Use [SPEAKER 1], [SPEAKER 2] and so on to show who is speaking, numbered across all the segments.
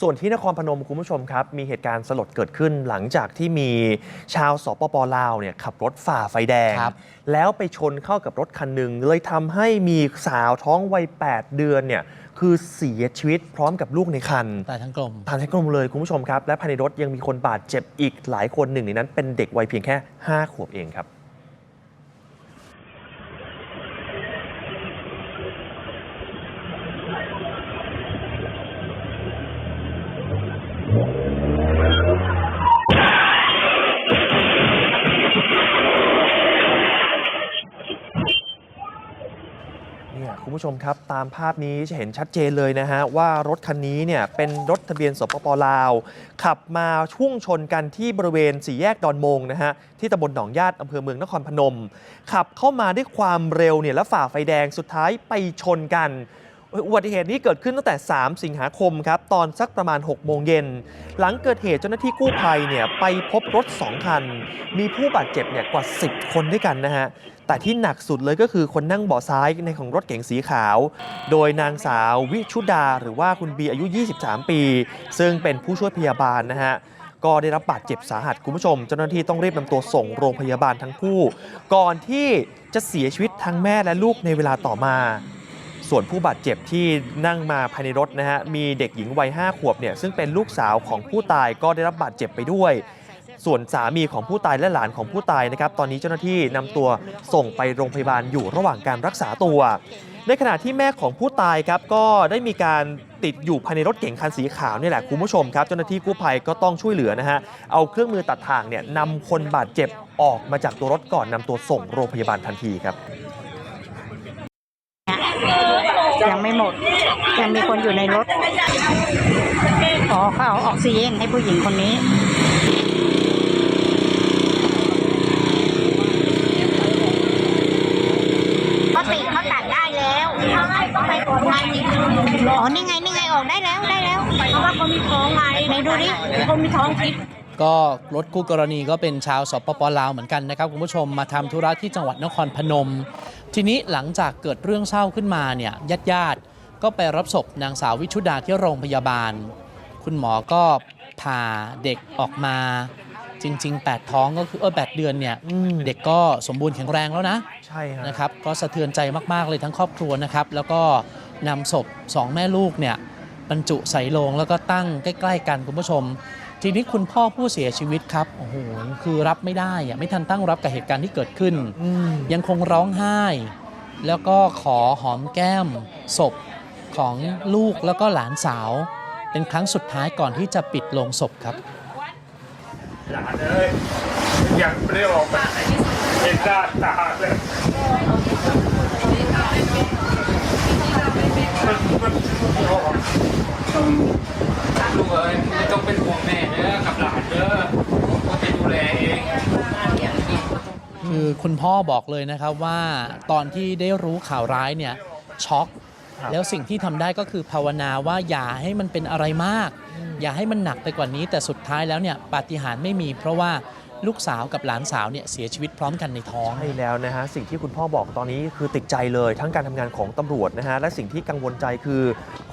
[SPEAKER 1] ส่วนที่นครพนมคุณผู้ชมครับ มีเหตุการณ์สลดเกิดขึ้นหลังจากที่มีชาวสปปลาวเนี่ยขับรถฝ่าไฟแดง
[SPEAKER 2] ครับ
[SPEAKER 1] แล้วไปชนเข้ากับรถคันหนึ่งเลยทำให้มีสาวท้องวัย 8 เดือนเนี่ยคือเสียชีวิตพร้อมกับลูกในคัน
[SPEAKER 2] ตายทั้งกลม
[SPEAKER 1] ทางทั้งกลมเลยคุณผู้ชมครับ และภายในรถยังมีคนบาดเจ็บอีกหลายคนหนึ่งในนั้นเป็นเด็กวัยเพียงแค่ 5 ขวบเองครับ เนี่ยคุณผู้ชมครับตามภาพนี้จะเห็นชัดเจนเลยนะฮะ ว่ารถคันนี้เนี่ยเป็นรถทะเบียนสปปลาว ขับมาช่วงชนกันที่บริเวณสี่แยกดอนมงนะฮะ ที่ตำบลหนองญาติอำเภอเมืองนครพนม ขับเข้ามาด้วยความเร็วเนี่ยแล้วฝ่าไฟแดงสุดท้ายไปชนกัน อุบัติเหตุนี้เกิดขึ้นตั้งแต่ 3 สิงหาคมครับ ตอนสักประมาณ 6 โมงเย็น หลังเกิดเหตุเจ้าหน้าที่กู้ภัยเนี่ยไปพบรถ 2 คัน มีผู้บาดเจ็บเนี่ยกว่า 10 คนด้วยกันนะฮะ แต่ที่หนักสุดเลยก็คือคนนั่งเบาะซ้ายในของรถเก๋งสีขาว โดยนางสาววิชุดาหรือว่าคุณบีอายุ 23 ปี ซึ่งเป็นผู้ช่วยพยาบาลนะฮะก็ได้รับบาดเจ็บสาหัสคุณผู้ชม เจ้าหน้าที่ต้องรีบนำตัวส่งโรงพยาบาลทั้งคู่ ก่อนที่จะเสียชีวิตทั้งแม่และลูกในเวลาต่อมา ส่วนผู้บาดเจ็บที่นั่งมาภายในรถนะฮะมีเด็กหญิงวัย5ขวบเนี่ยซึ่งเป็นลูกสาวของผู้ตายก็ได้รับบาดเจ็บไปด้วย ส่วนสามีของผู้ตายและหลานของผู้ตายนะครับตอนนี้เจ้าหน้าที่นำตัวส่งไปโรงพยาบาลอยู่ระหว่างการรักษาตัว ในขณะที่แม่ของผู้ตายครับก็ได้มีการติดอยู่ภายในรถเก๋งคันสีขาวนี่แหละคุณผู้ชมครับเจ้าหน้าที่กู้ภัยก็ต้องช่วยเหลือนะฮะเอาเครื่องมือตัดทางเนี่ยนำคนบาดเจ็บออกมาจากตัวรถก่อนนำตัวส่งโรงพยาบาลทันทีครับ
[SPEAKER 3] ยังไม่หมด ยังมีคนอยู่ในรถอ๋อเขาเอาออกซิเจนให้ผู้หญิงคนนี้
[SPEAKER 4] เขาติดเขาตัดได้แล้วเขาให้ต้องไปกดไงจริง
[SPEAKER 3] อ๋อนี่ไงนี่ไงออกได้แล้วได้แล้ว
[SPEAKER 4] เพราะว่าเขามีท้องไง
[SPEAKER 3] ไหนดูดิ
[SPEAKER 4] เขามีท้องพิษ
[SPEAKER 2] ก็รถคู่กรณีก็เป็นชาวสปปลาวเหมือนกันนะครับคุณผู้ชมมาทำธุระที่จังหวัดนครพนม ทีนี้หลังจากเกิดเรื่องเศร้าขึ้นมาเนี่ยญาติญาติๆก็ไปรับศพนางสาววิชุดาที่โรงพยาบาล คุณหมอก็พาเด็กออกมาจริง ๆ 8 ท้องก็คือเออ8เดือนเนี่ย
[SPEAKER 1] อืม
[SPEAKER 2] เด็กก็สมบูรณ์แข็งแรงแล้วนะ
[SPEAKER 1] ใช่ฮะ
[SPEAKER 2] นะครับก็สะเทือนใจมากๆเลยทั้งครอบครัวนะครับ แล้วก็นำศพสองแม่ลูกเนี่ยบรรจุใส่โลงแล้วก็ตั้งใกล้ ๆ กันคุณผู้ชม ทีนี้คุณพ่อผู้เสียชีวิตครับโอ้โหคือรับไม่ได้อะไม่ทันตั้งรับกับเหตุการณ์ที่เกิดขึ้น
[SPEAKER 1] อืม
[SPEAKER 2] ยังคงร้องไห้ แล้วก็ขอหอมแก้ม ศพของลูกแล้วก็หลานสาว เป็นครั้งสุดท้ายก่อนที่จะปิดโลงศพครับ
[SPEAKER 5] หลานเอ้ยยังไม่ได้ออกมาเห็นหน้าตาเลยมันมันออก
[SPEAKER 6] ลูกเอ้ยไม่ต้องเป็นห่วงแม่เด้อกับหลานเด้อผมจะดูแลเอง
[SPEAKER 2] คือคุณพ่อบอกเลยนะครับว่าตอนที่ได้รู้ข่าวร้ายเนี่ยช็อก
[SPEAKER 1] ครับ
[SPEAKER 2] แล้วสิ่งที่ทำได้ก็คือภาวนาว่าอย่าให้มันเป็นอะไรมาก อย่าให้มันหนักไปกว่านี้ แต่สุดท้ายแล้วเนี่ยปาฏิหาริย์ไม่มี เพราะว่า ลูกสาวกับหลานสาวเนี่ยเสียชีวิตพร้อมกันในท้อง
[SPEAKER 1] ใช่แล้วนะฮะสิ่งที่คุณพ่อบอกตอนนี้คือติดใจเลยทั้งการทำงานของตำรวจนะฮะและสิ่งที่กังวลใจคือ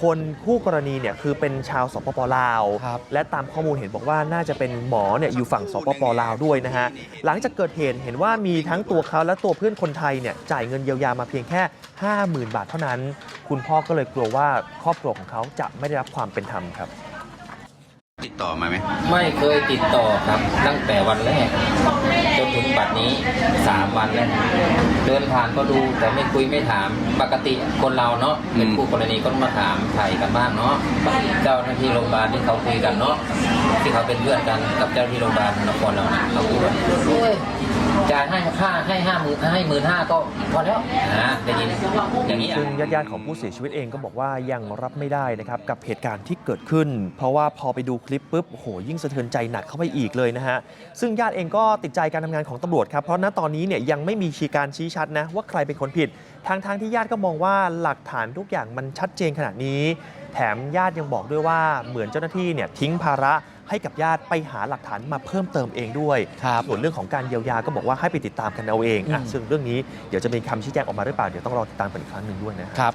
[SPEAKER 1] คนคู่กรณีเนี่ยคือเป็นชาวสปปลาว
[SPEAKER 2] ครับ
[SPEAKER 1] และตามข้อมูลเห็นบอกว่าน่าจะเป็นหมอเนี่ยอยู่ฝั่งสปปลาวด้วยนะฮะหลังจากเกิดเหตุเห็นว่ามีทั้งตัวเขาและตัวเพื่อนคนไทยเนี่ยจ่ายเงินเยียวยามาเพียงแค่ 50,000 บาทเท่านั้น คุณพ่อก็เลยกลัวว่าครอบครัวของเขาจะไม่ได้รับความเป็นธรรมครับ
[SPEAKER 7] ติดต่อมาไหม
[SPEAKER 6] ไม่เคยติดต่อครับตั้งแต่วันแรกจนถึงบัดนี้สามวันแล้วเดินผ่านก็ดูแต่ไม่คุยไม่ถามปกติคนเราเนาะเป็นผู้กรณีก็ต้องมาถามไทยกันบ้างเนาะเจ้าหน้าที่โรงพยาบาลที่เขาคุยกันเนาะที่เขาเป็นเพื่อนกันกับเจ้าหน้าที่โรงพยาบาลนครเราเนี่ยเขาพูดว่าโอ้ยจ่ายให้ค่าให้ห้าหมื่นให้หมื่นห้าก็พอแล้วนะได้ยินอย่างนี้อะ
[SPEAKER 1] ซึ่งญาติๆของผู้เสียชีวิตเองก็บอกว่ายังรับไม่ได้นะครับกับเหตุการณ์ที่เกิดขึ้น เพราะว่าพอไปดูคลิปปุ๊บโหยิ่งสะเทือนใจหนักเข้าไปอีกเลยนะฮะ ซึ่งญาติเองก็ติดใจการทำงานของตำรวจครับ เพราะณตอนนี้เนี่ยยังไม่มีชี้การชี้ชัดนะว่าใครเป็นคนผิด ทางทางที่ญาติก็มองว่าหลักฐานทุกอย่างมันชัดเจนขนาดนี้ แถมญาติยังบอกด้วยว่าเหมือนเจ้าหน้าที่เนี่ยทิ้งภาระ ให้กับญาติไปหาหลักฐานมาเพิ่มเติมเองด้วย
[SPEAKER 2] ครับ
[SPEAKER 1] ส่วนเรื่องของการเยียวยาก็บอกว่าให้ไปติดตามกันเอาเองอะ
[SPEAKER 2] อืม
[SPEAKER 1] ซึ่งเรื่องนี้เดี๋ยวจะมีคำชี้แจงออกมาหรือเปล่าเดี๋ยวต้องรอติดตามกันอีกครั้งหนึ่งด้วยนะฮะ
[SPEAKER 2] ครับ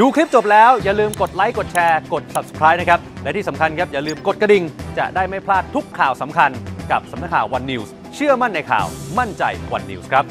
[SPEAKER 8] ดูคลิปจบแล้วอย่าลืมกดไลค์กดแชร์กด subscribe นะครับและที่สำคัญครับอย่าลืมกดกระดิ่งจะได้ไม่พลาดทุกข่าวสำคัญ กับสำนักข่าว One News เชื่อมั่นในข่าวมั่นใจ One News ครับ